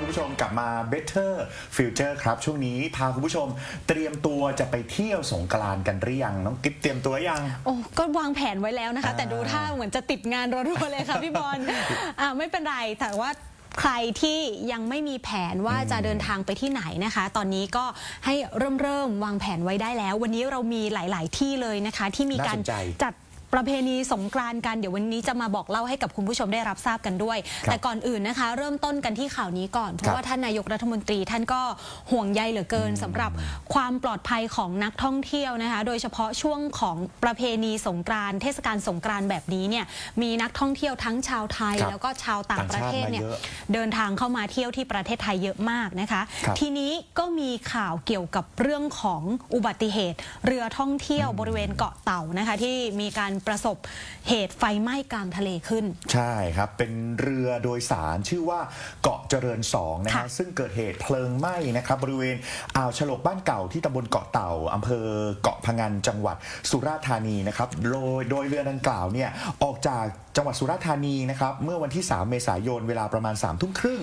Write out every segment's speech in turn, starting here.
คุณผู้ชมกลับมา Better Future ครับ ช่วงนี้พาคุณผู้ชมเตรียมตัวจะไปเที่ยวสงกรานต์กันหรือยังน้องกิ๊บเตรียมตัวยัง โอ้ก็วางแผนไว้แล้วนะคะอ่าแต่ดูท่าเหมือนจะติดงานรัวๆเลยค่ะพี่บอลอ่าไม่เป็นไรแต่ว่าใครที่ยังไม่มีแผนว่าจะเดินทางไปที่ไหนนะคะ ตอนนี้ก็ให้เริ่มเริ่มวางแผนไว้ได้แล้ว วันนี้เรามีหลาย ๆ ที่เลยนะคะ ที่มีการน่าสนใจจัด ประเพณีสงกรานต์กันเดี๋ยววันนี้จะมาบอกเล่าให้กับคุณผู้ชมได้รับทราบกันด้วยครับแต่ก่อนอื่นนะคะ เริ่มต้นกันที่ข่าวนี้ก่อน เพครัราะบว่าท่านนายกรัฐมนตรีท่านก็ห่วงใยเหลือเกินสำหรับความปลอดภัยของนักท่องเที่ยวนะคะ โดยเฉพาะช่วงของประเพณีสงกรานต์เทศกาลสงกรานต์แบบนี้เนี่ยมีนักท่องเที่ยวทั้งชาวไทยครับแล้วก็ชาวต่างประเทศเนี่ยต่างชาติมาเยอะเดินทางเข้ามาเที่ยวที่ประเทศไทยเยอะมากนะคะครับทีนี้ก็มีข่าวเกี่ยวกับเรื่องของอุบัติเหตุ เรือท่องเที่ยวบริเวณเกาะเต่านะคะที่มีการประสบเหตุไฟไหม้กลางทะเลขึ้น ใช่ครับ เป็นเรือโดยสารชื่อว่าเกาะเจริญสองนะฮะค่ะซึ่งเกิดเหตุเพลิงไหม้นะครับบริเวณอ่าวฉลกบ้านเก่าที่ตำบลเกาะเต่าอำเภอเกาะพะงันจังหวัดสุราษฎร์ธานีนะครับโดยโดยเรือดังกล่าวเนี่ยออกจากจังหวัดสุราษฎร์ธานีนะครับเมื่อวันที่ 3 เมษายนเวลาประมาณ3ามทุ่มครึ่ง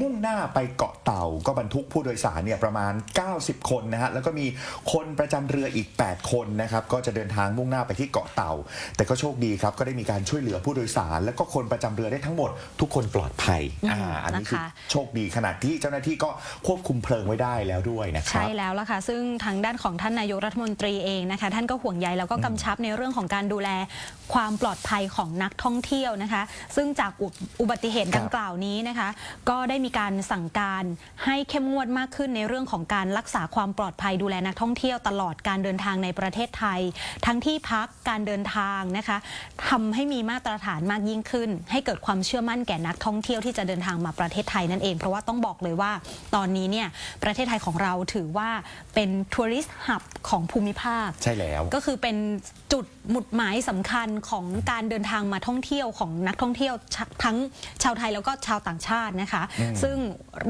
มุ่งหน้าไปเกาะเต่าก็บรรทุกผู้โดยสารเนี่ยประมาณ 90 คนนะฮะแล้วก็มีคนประจำเรืออีก 8 คนนะครับก็จะเดินทางมุ่งหน้าไปที่เกาะเต่าแต่ก็โชคดีครับก็ได้มีการช่วยเหลือผู้โดยสาร แล้วก็คนประจำเรือได้ทั้งหมด ทุกคนปลอดภัยอืมอ่าอันนี้คือนะคะโชคดีขนาดที่เจ้าหน้าที่ก็ควบคุมเพลิงไว้ได้แล้วด้วยนะครัใช่บแล้วล่ะค่ะ ซึ่งทางด้านของท่านนายกรัฐมนตรีเองนะคะ ท่านก็ห่วงใยแล้วก็กำชับในเรื่องของการดูแลความปลอดภัยของนักท่องเที่ยวนะคะ ซึ่งจากอุอุบัติเหตุครับดังกล่าวนี้นะคะ ก็ได้มีการสั่งการให้เข้มงวดมากขึ้นในเรื่องของการรักษาความปลอดภัยดูแลนักท่องเที่ยวตลอดการเดินทางในประเทศไทย ทั้งที่พักการเดินทางนะคะทำให้มีมาตรฐานมากยิ่งขึ้น ให้เกิดความเชื่อมั่นแก่นักท่องเที่ยวที่จะเดินทางมาประเทศไทยนั่นเอง เพราะว่าต้องบอกเลยว่าตอนนี้เนี่ยประเทศไทยของเราถือว่าเป็นทัวริสต์ฮับของภูมิภาค ใช่แล้ว ก็คือเป็นจุดหมุดหมายสำคัญของการเดินทางมาท่องเที่ยวของนักท่องเที่ยวชะทั้งชาวไทยแล้วก็ชาวต่างชาตินะคะ ซึ่ง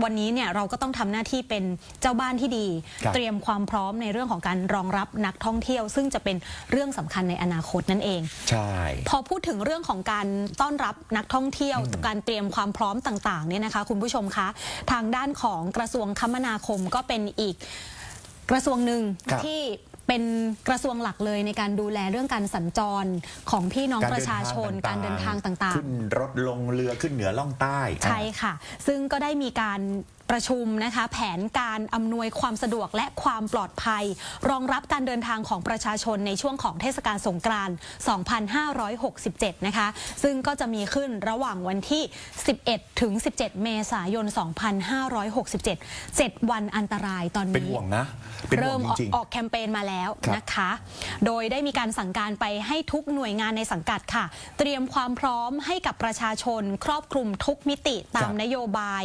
วันนี้เนี่ยเราก็ต้องทำหน้าที่เป็นเจ้าบ้านที่ดี ครับ เตรียมความพร้อมในเรื่องของการรองรับนักท่องเที่ยว ซึ่งจะเป็นเรื่องสำคัญในอนาคตนั่นเองใช่ พอพูดถึงเรื่องของการต้อนรับนักท่องเที่ยว การเตรียมความพร้อมต่างๆเนี่ยนะคะคุณผู้ชมคะทางด้านของกระทรวงคมนาคมก็เป็นอีกกระทรวงหนึ่งครับที่เป็นกระทรวงหลักเลยในการดูแลเรื่องการสัญจรของพี่น้องประชาชนการเดินทางต่างๆขึ้นรถลงเรือขึ้นเหนือล่องใต้ใช่ค่ะ ซึ่งก็ได้มีการ ประชุมนะคะ แผนการอำนวยความสะดวกและความปลอดภัย รองรับการเดินทางของประชาชนในช่วงของเทศกาลสงกรานต์ 2567 นะคะ ซึ่งก็จะมีขึ้นระหว่างวันที่ 11 ถึง 17 เมษายน 2567 7 วันอันตรายตอนเป็นนี้ห่วงนะเป็นห่วเริ่งมจออกริงออกแคมเปญมาแล้วครับ นะคะ โดยได้มีการสั่งการไปให้ทุกหน่วยงานในสังกัดค่ะ เตรียมความพร้อมให้กับประชาชน ครอบคลุมทุกมิติตามนโยบาย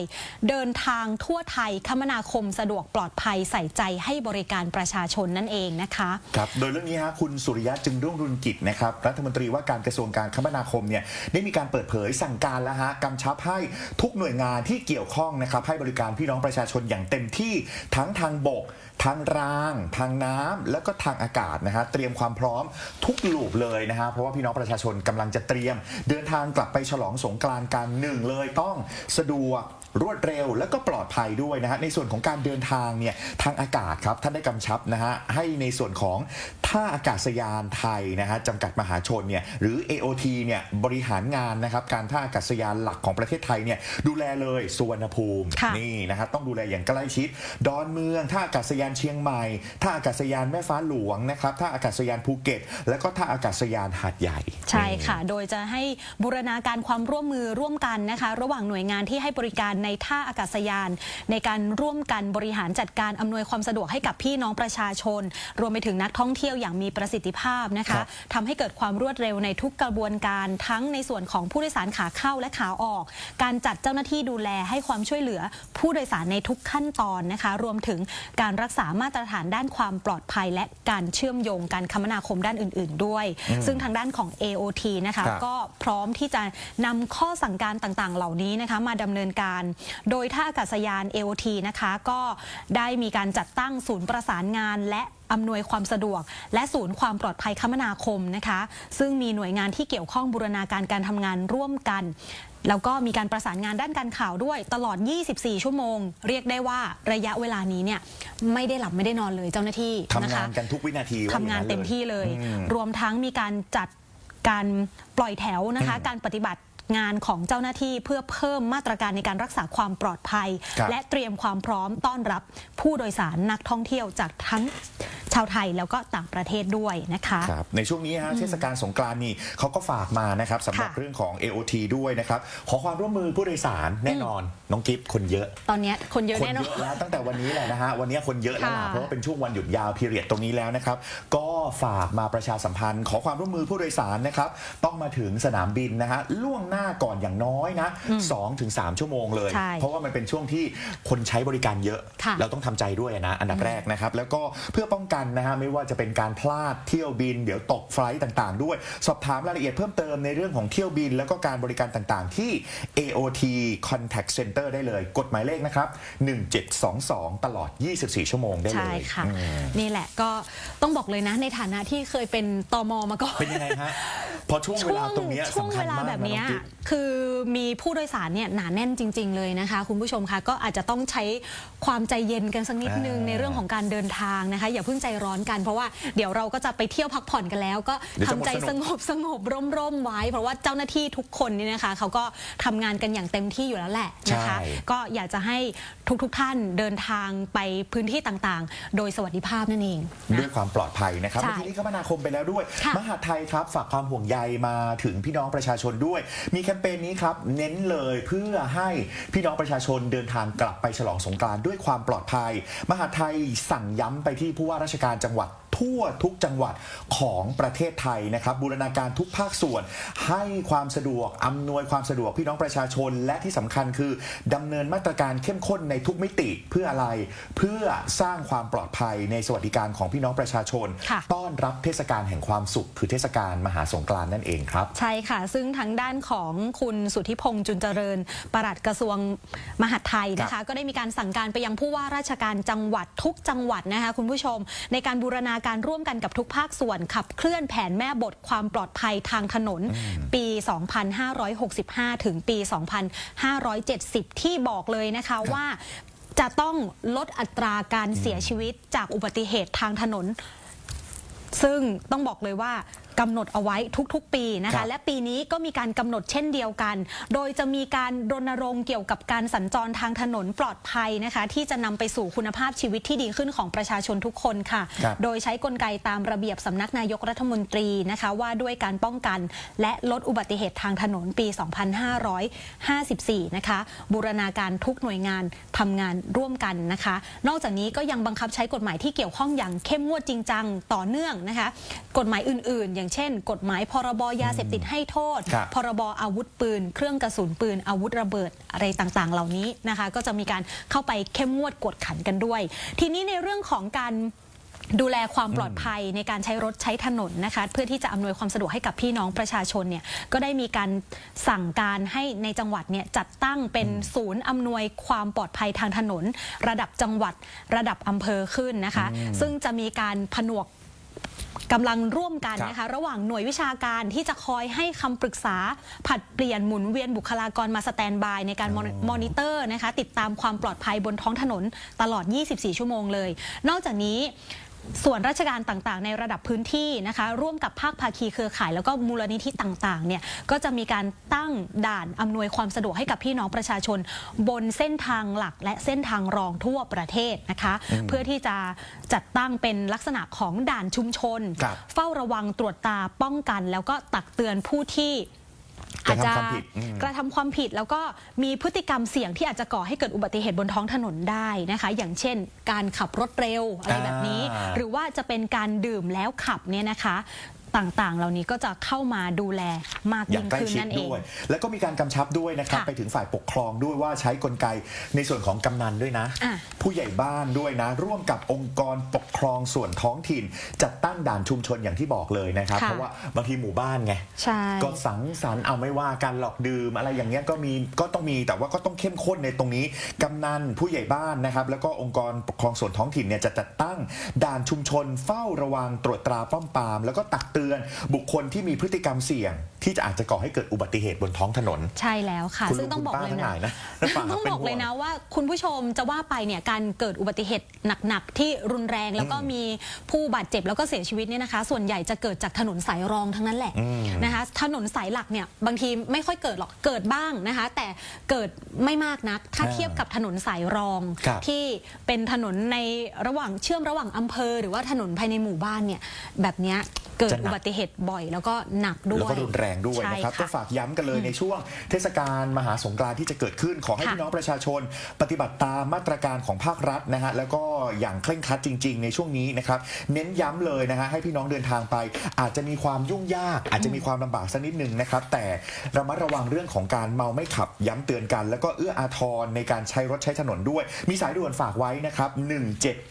เดินทางทั่วไทยคมนาคมสะดวกปลอดภัยใส่ใจให้บริการประชาชนนั่นเองนะคะครับโดยเรื่องนี้ฮะคุณสุริยะจึงรุ่งรุนกิจนะครับรัฐมนตรีว่าการกระทรวงการคมนาคมเนี่ยได้มีการเปิดเผยสั่งการแล้วฮะกำชับให้ทุกหน่วยงานที่เกี่ยวข้องนะครับให้บริการพี่น้องประชาชนอย่างเต็มที่ทั้งทางบกทางราง ทางน้ำแล้วก็ทางอากาศนะฮะเตรียมความพร้อมทุกลูปเลยนะฮะเพราะว่าพี่น้องประชาชนกำลังจะเตรียม เดินทางกลับไปฉลองสงกรานต์กันหนึ่งเลยต้องสะดวก รวดเร็วและก็ปลอดภัยด้วยนะฮะในส่วนของการเดินทางเนี่ยทางอากาศครับท่านได้กำชับนะฮะให้ในส่วนของท่าอากาศยานไทยนะฮะจำกัดมหาชนเนี่ยหรือ AOT เนี่ยบริหารงานนะครับการท่าอากาศยานหลักของประเทศไทยเนี่ยดูแลเลยสุวรรณภูมิค่ะนี่นะฮะต้องดูแลอย่างใกล้ชิด ดอนเมืองท่าอากาศยานเชียงใหม่ท่าอากาศยานแม่ฟ้าหลวงนะครับท่าอากาศยานภูเก็ต แล้วก็ท่าอากาศยานหาดใหญ่ ใช่ค่ะ โดยจะให้บูรณาการความร่วมมือร่วมกันนะคะ ระหว่างหน่วยงานที่ให้บริการในท่าอากาศยาน ในการร่วมกันบริหารจัดการอำนวยความสะดวกให้กับพี่น้องประชาชน รวมไปถึงนักท่องเที่ยวอย่างมีประสิทธิภาพนะครัคะบทำให้เกิดความรวดเร็วในทุกกระบวนการทั้งในส่วนของผู้โดยสารขาเข้าและขาออก การจัดเจ้าหน้าที่ดูแลให้ความช่วยเหลือผู้โดยสารในทุกขั้นตอนนะคะ รวมถึงการรักษามาตรฐานด้านความปลอดภัย และการเชื่อมโยงการคมนาคมด้านอื่น ๆ ด้วย ซึ่งทางด้านของ AOT นะคะครับก็พร้อมที่จะนำข้อสั่งการต่างๆ เหล่านี้นะคะมาดำเนินการโดยท่าอากาศยาน AOT นะคะก็ได้มีการจัดตั้งศูนย์ประสานงานและอำนวยความสะดวก และศูนย์ความปลอดภัยคมนาคมนะคะ ซึ่งมีหน่วยงานที่เกี่ยวข้องบูรณาการการทำงานร่วมกัน แล้วก็มีการประสานงานด้านการข่าวด้วยตลอด 24 ชั่วโมง เรียกได้ว่าระยะเวลานี้เนี่ยไม่ได้หลับไม่ได้นอนเลยเจ้าหน้าที่ทำนะงาคะนกันทุกวินาทีว่ทำงานอย่ลยเต็มที่เลยอืมรวมทั้งมีการจัดการปล่อยแถวนะคะ การปฏิบัติ งานของเจ้าหน้าที่เพื่อเพิ่มมาตรการในการรักษาความปลอดภัย ครับและเตรียมความพร้อมต้อนรับผู้โดยสารนักท่องเที่ยวจากทั้งชาวไทยแล้วก็ต่างประเทศด้วยนะคะ ครับในช่วงนี้ฮะเทศกาลสงกรานต์นี่เขาก็ฝากมานะครับสำหรับค่ะ เรื่องของ AOT ด้วยนะครับ ขอความร่วมมือผู้โดยสารแน่นอน น้องกิฟต์คนเยอะ ตอนเนี้ยคนเยอะคนแน่นอเยนอะแล้วตั้งแต่วันนี้แหละนะฮะวันนี้คนเยอะแล้วล่ะค่ะเพราะว่าเป็นช่วงวันหยุดยาวพีเรียดตรงนี้แล้วนะครับ ก็ฝากมาประชาสัมพันธ์ ขอความร่วมมือผู้โดยสารนะครับ ต้องมาถึงสนามบินนะฮะล่วงหน้าก่อนอย่างน้อยนะ2ถึง3ชั่วโมงเลย ใช่เพราะว่ามันเป็นช่วงที่คนใช้บริการเยอะ ค่ะ เราต้องทำใจด้วยนะ อันดับแรกนะครับ แล้วก็เพื่อป้องกันนะฮะไม่ว่าจะเป็นการพลาดเที่ยวบิน เดี๋ยวตกไฟลท์ต่างๆ ด้วย สอบถามรายละเอียดเพิ่มเติมในเรื่องของเที่ยวบิน แล้วก็การบริการต่างๆ ที่ AOT Contact Center ได้เลย กดหมายเลขนะครับ 1722 ตลอด 24 ชั่วโมงได้เลยใช่ค่ะ อืมนี่แหละก็ต้องบอกเลยนะในฐานะที่เคยเป็นตมมาก่อน เป็นยังไงฮะพอช่วงเวลาตรงเนี้ยช่วงสำคัเวญลามากแบบนะเนี้ยองกิ๊บคือมีผู้โดยสารเนี่ยหนาแน่นจริง ๆ เลยนะคะ คุณผู้ชมคะก็อาจจะต้องใช้ความใจเย็นกันสักนิดนึงอ่าในเรื่องของการเดินทางนะคะ อย่าเพิ่งใจร้อนกันเพราะว่าเดี๋ยวเราก็จะไปเที่ยวพักผ่อนกันแล้ว ก็เดี๋ยวทำจะหมดใจสนุสกงบสงบร่มร่มไว้ เพราะว่าเจ้าหน้าที่ทุกคนเนี่ยนะคะเขาก็ทำงานกันอย่างเต็มที่อยู่แล้วแหละนะคะ ใช่ ก็อยากจะให้ทุกๆท่านเดินทางไปพื้นที่ต่างๆ โดยสวัสดิภาพนั่นเองนะ ด้วยความปลอดภัยนะครับใช่เมื่อกี้นี้คมนาคมไปแล้วด้วย ค่ะมหาดไทยครับฝากความห่วงใยมาถึงพี่น้องประชาชนด้วยมีแคมเปญนี้ครับ เน้นเลยเพื่อให้พี่น้องประชาชนเดินทางกลับไปฉลองสงกรานต์ด้วยความปลอดภัย มหาไทยสั่งย้ำไปที่ผู้ว่าราชการจังหวัด ทั่วทุกจังหวัดของประเทศไทยนะครับบูรณาการทุกภาคส่วน ให้ความสะดวกอำนวยความสะดวกพี่น้องประชาชน และที่สำคัญคือดำเนินมาตรการเข้มข้นในทุกมิติเพื่ออะไร เพื่อสร้างความปลอดภัยในสวัสดิการของพี่น้องประชาชนค่ะต้อนรับเทศกาลแห่งความสุข คือเทศกาลมหาสงกรานต์นั่นเองครับ ใช่ค่ะ ซึ่งทางด้านของคุณสุทธิพงษ์จุนเจริญปลัดกระทรวงมหาดไทยนะคะ ก็ได้มีการสั่งการไปยังผู้ว่าราชการจังหวัดทุกจังหวัดนะคะคุณผู้ชม ในการบูรณาการร่วมกันกับทุกภาคส่วนขับเคลื่อนแผนแม่บทความปลอดภัยทางถนน ปี 2565 ถึงปี 2570 ที่บอกเลยนะคะว่าจะต้องลดอัตราการเสียชีวิตจากอุบัติเหตุทางถนน ซึ่งต้องบอกเลยว่า กำหนดเอาไว้ทุกๆ ปีนะครัคะ บ และปีนี้ก็มีการกำหนดเช่นเดียวกัน โดยจะมีการรณรงค์เกี่ยวกับการสัญจรทางถนนปลอดภัยนะคะ ที่จะนำไปสู่คุณภาพชีวิตที่ดีขึ้นของประชาชนทุกคนค่ะ ครับ โดยใช้กลไกตามระเบียบสำนักนายกรัฐมนตรีนะคะ ว่าด้วยการป้องกันและลดอุบัติเหตุทางถนนปี 2554 นะคะ บูรณาการทุกหน่วยงานทำงานร่วมกันนะคะ นอกจากนี้ก็ยังบังคับใช้กฎหมายที่เกี่ยวข้องอย่างเข้มงวดจริงจังต่อเนื่องนะคะ กฎหมายอื่นๆอย่างเช่น กฎหมายพรบยาเสพติดให้โทษ ครับ พรบอาวุธปืน เครื่องกระสุนปืน อาวุธระเบิดอะไรต่างๆ เหล่านี้นะคะ ก็จะมีการเข้าไปเข้มงวดกวดขันกันด้วย ทีนี้ในเรื่องของการดูแลความปลอดภัยในการใช้รถใช้ถนนนะคะ เพื่อที่จะอำนวยความสะดวกให้กับพี่น้องประชาชนเนี่ยก็ได้มีการสั่งการให้ในจังหวัดเนี่ยจัดตั้งเป็นศูนย์อำนวยความปลอดภัยทางถนน ระดับจังหวัดระดับอำเภอขึ้นนะคะ ซึ่งจะมีการผนวก กำลังร่วมกันครับนะคะ ระหว่างหน่วยวิชาการที่จะคอยให้คำปรึกษาผลัดเปลี่ยนหมุนเวียนบุคลากรมาสแตนบาย ในการมอนิมอนิเตอร์นะคะ ติดตามความปลอดภัยบนท้องถนนตลอด 24 ชั่วโมงเลย นอกจากนี้ ส่วนราชการต่างๆ ในระดับพื้นที่นะคะร่วมกับภาคภาคีเครือข่าย แล้วก็มูลนิธิต่างๆเนี่ยก็จะมีการตั้งด่านอำนวยความสะดวกให้กับพี่น้องประชาชน บนเส้นทางหลักและเส้นทางรองทั่วประเทศนะคะ เพื่อที่จะจัดตั้งเป็นลักษณะของด่านชุมชนครับเฝ้าระวังตรวจตาป้องกัน แล้วก็ตักเตือนผู้ที่ กระทำความผิดอืม กระทำความผิดแล้วก็มีพฤติกรรมเสี่ยงที่อาจจะก่อให้เกิดอุบัติเหตุบนท้องถนนได้นะคะ อย่างเช่น การขับรถเร็วอะไรแบบนี้ อ่า หรือว่าจะเป็นการดื่มแล้วขับเนี่ยนะคะ ต่างๆ เหล่านี้ก็จะเข้ามาดูแลมากอย่ายิ่งงใกล้ขึ้นชิดนั่นเอง ด้วย แล้วก็มีการกำชับด้วยนะครับ ค่ะไปถึงฝ่ายปกครองด้วยว่าใช้กลไกในส่วนของกำนันด้วยนะ อะ ผู้ใหญ่บ้านด้วยนะ ร่วมกับองค์กรปกครองส่วนท้องถิ่น จัดตั้งด่านชุมชนอย่างที่บอกเลยนะครับ ค่ะ เพราะว่าบางทีหมู่บ้านไง ใช่ ก็สังสรรค์เอาไม่ว่าการหลอกดื่มอะไรอย่างเงี้ยก็มีก็ต้องมีแต่ว่าก็ต้องเข้มข้นในตรงนี้ กำนันผู้ใหญ่บ้านนะครับ แล้วก็องค์กรปกครองส่วนท้องถิ่นเนี่ยจะจัดตั้งด่านชุมชนเฝ้าระวังตรวจตราป้อมปราม แล้วก็ตักเตือนบุคคลที่มีพฤติกรรมเสี่ยง ที่จะอาจจะก่อให้เกิดอุบัติเหตุบนท้องถนน ใช่แล้วค่ะคุณซึ่งต้องลุงบอกคุณป้าเลยทั้งหนะลายนะนะฟังต้องเป็นบอกเลยห่วงนะว่าคุณผู้ชมจะว่าไปเนี่ยการเกิดอุบัติเหตุหนักๆ ที่รุนแรงแล้วก็มีผู้บาดเจ็บแล้วก็เสียชีวิตเนี่ยนะคะ ส่วนใหญ่จะเกิดจากถนนสายรองทั้งนั้นแหละอืมนะคะถนนสายหลักเนี่ยบางทีไม่ค่อยเกิดหรอกเกิดบ้างนะคะ แต่เกิดไม่มากนัก ถ้าเทียบกับถนนสายรองครับที่เป็นถนนในระหว่างเชื่อมระหว่างอำเภอ หรือว่าถนนภายในหมู่บ้านเนี่ยแบบเนี้ย เกิดจะหนักอุบัติเหตุบ่อยแล้วก็หนักด้วย แล้วก็รุนแรงด้วยใช่นะครับ ก็ค่ะฝากย้ำกันเลยในช่วงเทศกาลมหาสงกรานต์ที่จะเกิดขึ้น ขอให้ค่ะพี่น้องประชาชน ปฏิบัติตามมาตรการของภาครัฐนะฮะแล้วก็อย่างเคร่งครัดจริง ๆ ในช่วงนี้นะครับ เน้นย้ำเลยนะฮะให้พี่น้องเดินทางไป อาจจะมีความยุ่งยาก อาจจะมีความลำบากสักนิดหนึ่งนะครับ แต่ระมัดระวังเรื่องของการเมาไม่ขับย้ำเตือนกัน แล้วก็เอื้ออาทรในการใช้รถใช้ถนนด้วย มีสายด่วนฝากไว้นะครับ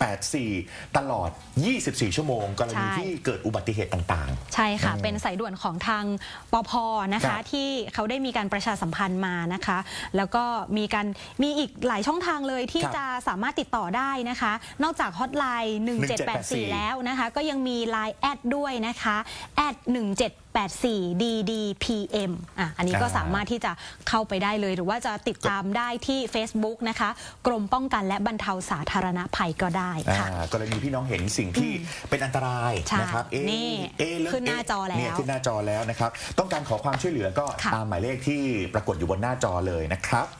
1784 ตลอด 24 ชั่วโมงกรณีใช่ที่เกิดอุบัติเหตุต่างๆใช่ค่ะอืมเป็นสายด่วนของทางปพนะครัคะ บที่เขาได้มีการประชาสัมพันธ์มานะคะ แล้วก็มีการมีอีกหลายช่องทางเลยที่ครับจะสามารถติดต่อได้นะคะ นอกจากฮอตไลน์1784 1784 แล้วนะคะ ก็ยังมี Line แอดด้วยนะคะแอด1784 ddpm อะอันนี้ก็อ่า สามารถที่จะเข้าไปได้เลย หรือว่าจะติดตามได้ที่ Facebook นะคะ กรมป้องกันและบรรเทาสาธารณภัยก็ได้ค่ะ อ่ากรณีพี่น้องเห็นสิ่งที่เป็นอันตรายใช่นะครับเอ๊ะนี่เอ๊ะเริ่มขึ้นหน้าจอแล้วเนี่ยขึ้นหน้าจอแล้วนะครับ ต้องการขอความช่วยเหลือก็ค่ะตามหมายเลขที่ปรากฏอยู่บนหน้าจอเลยนะครับ